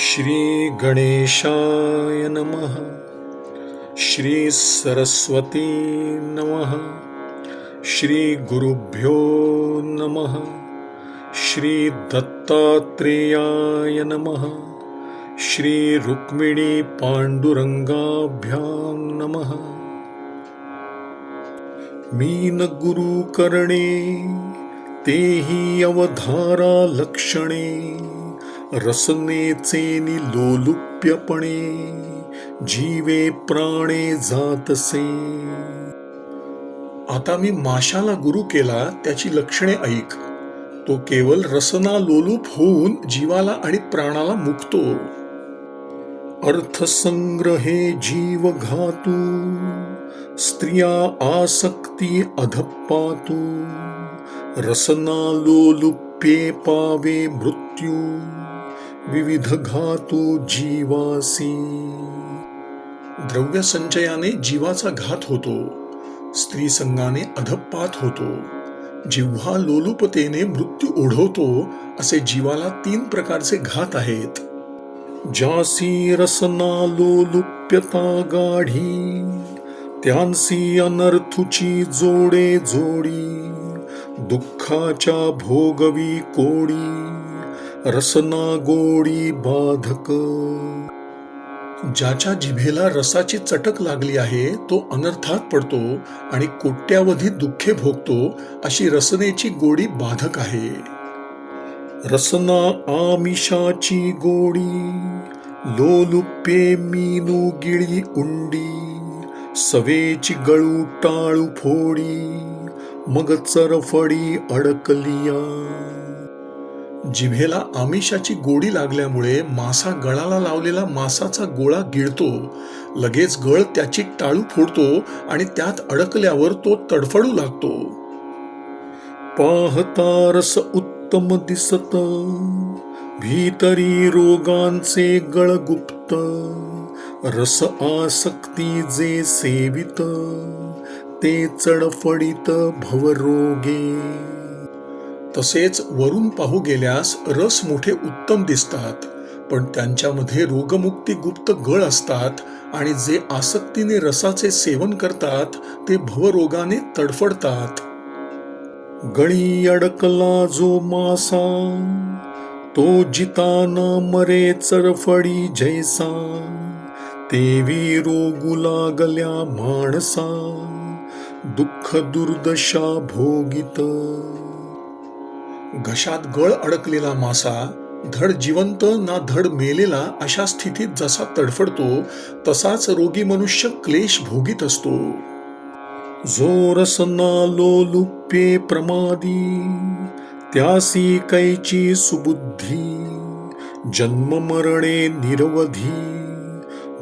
श्री गणेशाय नमः श्री सरस्वती नमः श्री गुरुभ्यो नमः श्री दत्तात्रेयाय नमः श्री रुक्मिणी पांडुरंगाभ्यां नमः। मीन गुरु करणे तेही अवधारा लक्षणे। रसनेचे लोलुप्यपणे जीवे प्राणे जातसे. आता मी माशाला गुरु केला त्याची लक्षणे ऐक. तो केवळ रसना लोलूप होऊन जीवाला आणि प्राणाला मुक्तो. अर्थसंग्रहे जीव घातू स्त्रिया आसक्ती अधपातू रसना लोलुप्ये पावे मृत्यू. विविध घातू जीवासी. द्रव्य संचयाने जीवाचा घात होतो. स्त्री संघाने अधपात होतो. जिव्हा लोलुपतेने मृत्यू ओढवतो असे जीवाला तीन प्रकारचे घात आहेत. जासी रसना लोलुप्यता गाढी त्यांसी अनर्थुची जोडे जोडी दुःखाच्या भोगवी कोडी. रसना गोडी बाधक. ज्याच्या जिभेला रसाची चटक लागली आहे तो अनर्थात पडतो आणि कोट्यावधी दुःखे भोगतो अशी रसनेची गोडी बाधक आहे. रसना आमिषाची गोडी लोलुपे मीनू गिळी उंडी सवेची गळू टाळू फोडी मग चरफडी अडकलिया. जिभेला आमिषाची गोडी लागल्यामुळे मासा गळाला लावलेला मासाचा गोळा गिळतो. लगेच गळ त्याची टाळू फोडतो आणि त्यात अडकल्यावर तो तडफडू लागतो. पाहता रस उत्तम दिसत. भीतरी रोगांचे गळगुप्त रस आसक्ती जे सेवित. ते चडफडित भवरोगे. तसेच वरून पाहू गेल्यास रस मोठे उत्तम दिसतात. पण त्यांच्यामध्ये रोगमुक्ती गुप्त गळ असतात आणि जे आसक्तीने रसाचे सेवन करतात ते भवरोगाने तडफडतात. गळी अडकला जो मासा तो जिताना मरे चरफडी जैसा तेवी रोगू लागल्या माणसा दुःख दुर्दशा भोगित. घशात गळ अडकलेला मासा धड जिवंत ना धड मेलेला अशा स्थितीत जसा तडफडतो तसाच रोगी मनुष्य क्लेश भोगीत असतो. जोरसना लोलुप्ये प्रमादी त्यासी कैची सुबुद्धी जन्म मरणे निरवधी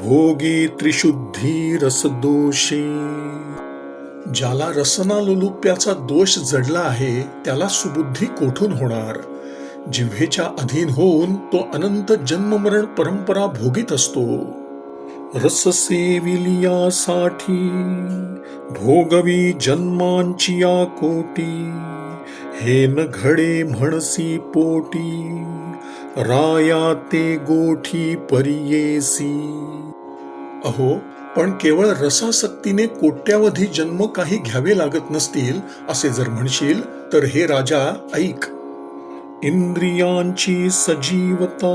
भोगी त्रिशुद्धी रसदोषे. ज्याला रसना लुलुप्याचा दोष जडला आहे त्याला सुबुद्धी कोठून होणार? जिव्हेच्या अधीन होऊन तो अनंत जन्ममरण परंपरा भोगीत असतो. रस सेविलियासाठी भोगवी जन्मांची या कोटी हे न घडे म्हणसी पोटी राया ते गोठी परियेसी. अहो पण केवळ रसासक्तीने कोट्यावधी जन्म काही घ्यावे लागत नसतील असे जर म्हणशील तर हे राजा ऐक. इंद्रियांची सजीवता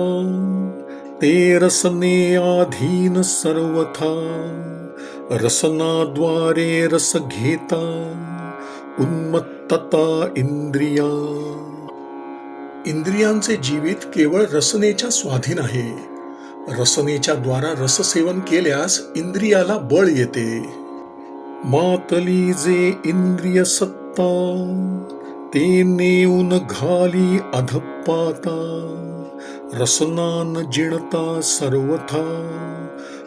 ते रसने आधीन सर्वथा. रसनाद्वारे रस घेता उन्मत्तता इंद्रिया. इंद्रियांचे जीवित केवळ रसनेच्या स्वाधीन आहे रसनेच्या द्वारा रससेवन केल्यास इंद्रियाला बळ येते. मातली जे इंद्रिय सत्ता ते नेऊन घाली अधपाता. रसनान जिणता सर्वथा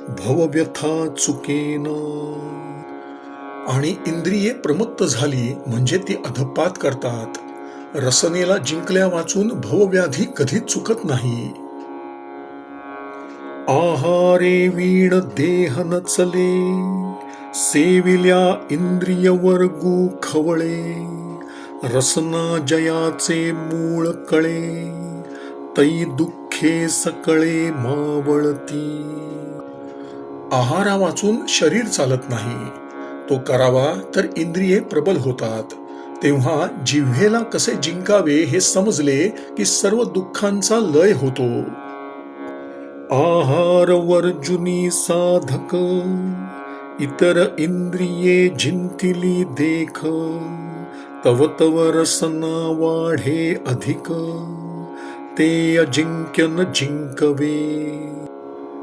भवव्यथा चुकेन. आणि इंद्रिये प्रमत्त झाली म्हणजे ती अधपात करतात. रसनेला जिंकल्या वाचून भवव्याधी कधी चुकत नाही. आहारे वीण देह न चले सेविल्या इंद्रिय वर्गू खवळे रसना जयाचे मूळ कळे तै दुःखे सकळे मावळती. आहारा वाचून शरीर चालत नाही तो करावा तर इंद्रिये प्रबल होतात. तेव्हा जिव्हेला कसे जिंकावे हे समजले की सर्व दुःखांचा लय होतो. आहार वर्जुनी साधक, इतर इंद्रिये जिंतिली देख, तव तव रसना वाढे अधिक, ते अजिंक्य न जिंकवे.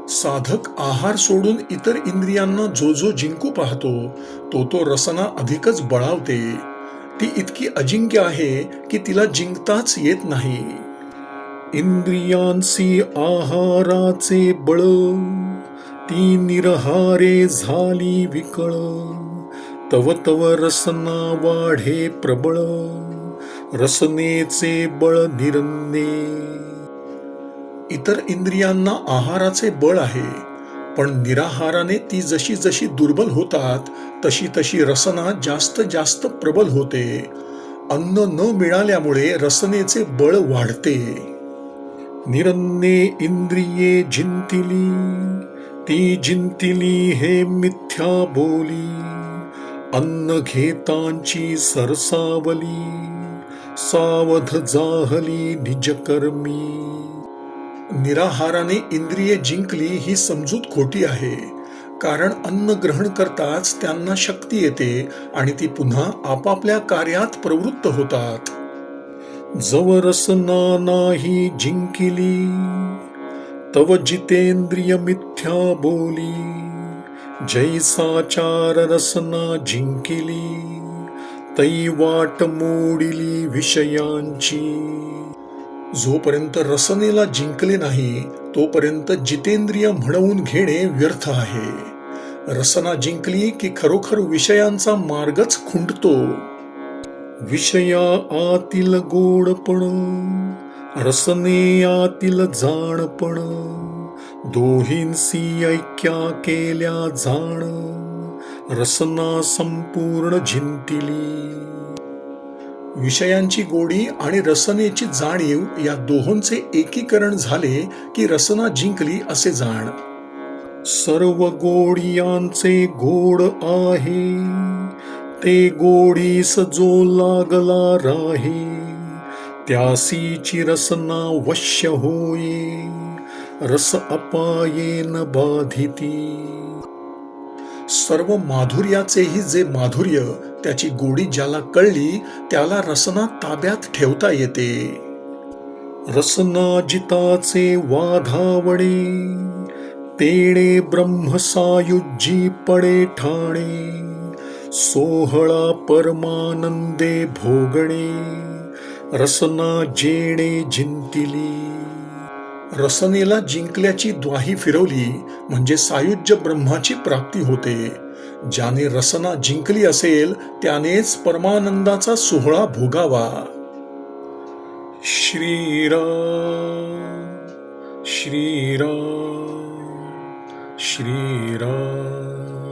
साधक आहार सोडून इतर इंद्रियांना जो जो जिंकू पाहतो तो तो रसना अधिकच बळावते. ती इतकी अजिंक्य आहे की तिला जिंकताच येत नाही. इंद्रियांसी आहाराचे बळ ती निरहारे झाली विकळ. तव तव रसना वाढे प्रबळ रसनेचे बळ निरन्ने इतर इंद्रियांना आहाराचे बळ आहे पण निराहाराने ती जशी जशी दुर्बल होतात तशी तशी रसना जास्त जास्त प्रबल होते. अन्न न मिळाल्यामुळे रसनेचे बळ वाढते. निरन्ने इंद्रिये जिंतिली ती जिंतिली हे मिथ्या बोली अन्न घेतांची सरसावली सावध जाहली निजकर्मी. निराहाराने इंद्रिये जिंकली ही समजूत खोटी आहे कारण अन्न ग्रहण करताच त्यांना शक्ती येते आणि ती पुन्हा आपापल्या कार्यात प्रवृत्त होतात. जवरसना नाही जिंकिली तव जितेंद्रिय मिथ्या बोली जैसाचार रसना जिंकिली तै वाट मोडिली विषयांची. जोपर्यंत रसनेला जिंकले नाही तोपर्यंत जितेंद्रिय म्हणवून घेणे व्यर्थ आहे. रसना जिंकली की खरोखर विषयांचा मार्गच खुंटतो. विषया आतील गोडपण रसने आतील जाणपण दोहींसी ऐक्या केल्या जाण रसना संपूर्ण जिंतिली विषयांची गोडी आणि रसनेची जाणीव या दोहोंचे एकीकरण झाले की रसना जिंकली असे जाण. सर्व गोडियांचे गोड आहे ते गोडीस जो लागला राही. त्यासीची रसना वश्य होये रस अपायेन बाधिती. सर्व माधुर्याचेही जे माधुर्य त्याची गोडी ज्याला कळली त्याला रसना ताब्यात ठेवता येते. रसना जिताचे वाधावणे तेणे ब्रह्मसायुज्जी पडे ठाणे. सोहळा परमानंदे भोगणे रसना जेणे जिंतिली. रसनेला जिंकल्याची द्वाही फिरवली म्हणजे सायुज्य ब्रह्माची प्राप्ती होते. ज्याने रसना जिंकली असेल त्यानेच परमानंदाचा सोहळा भोगावा. श्रीराम श्रीराम श्रीराम.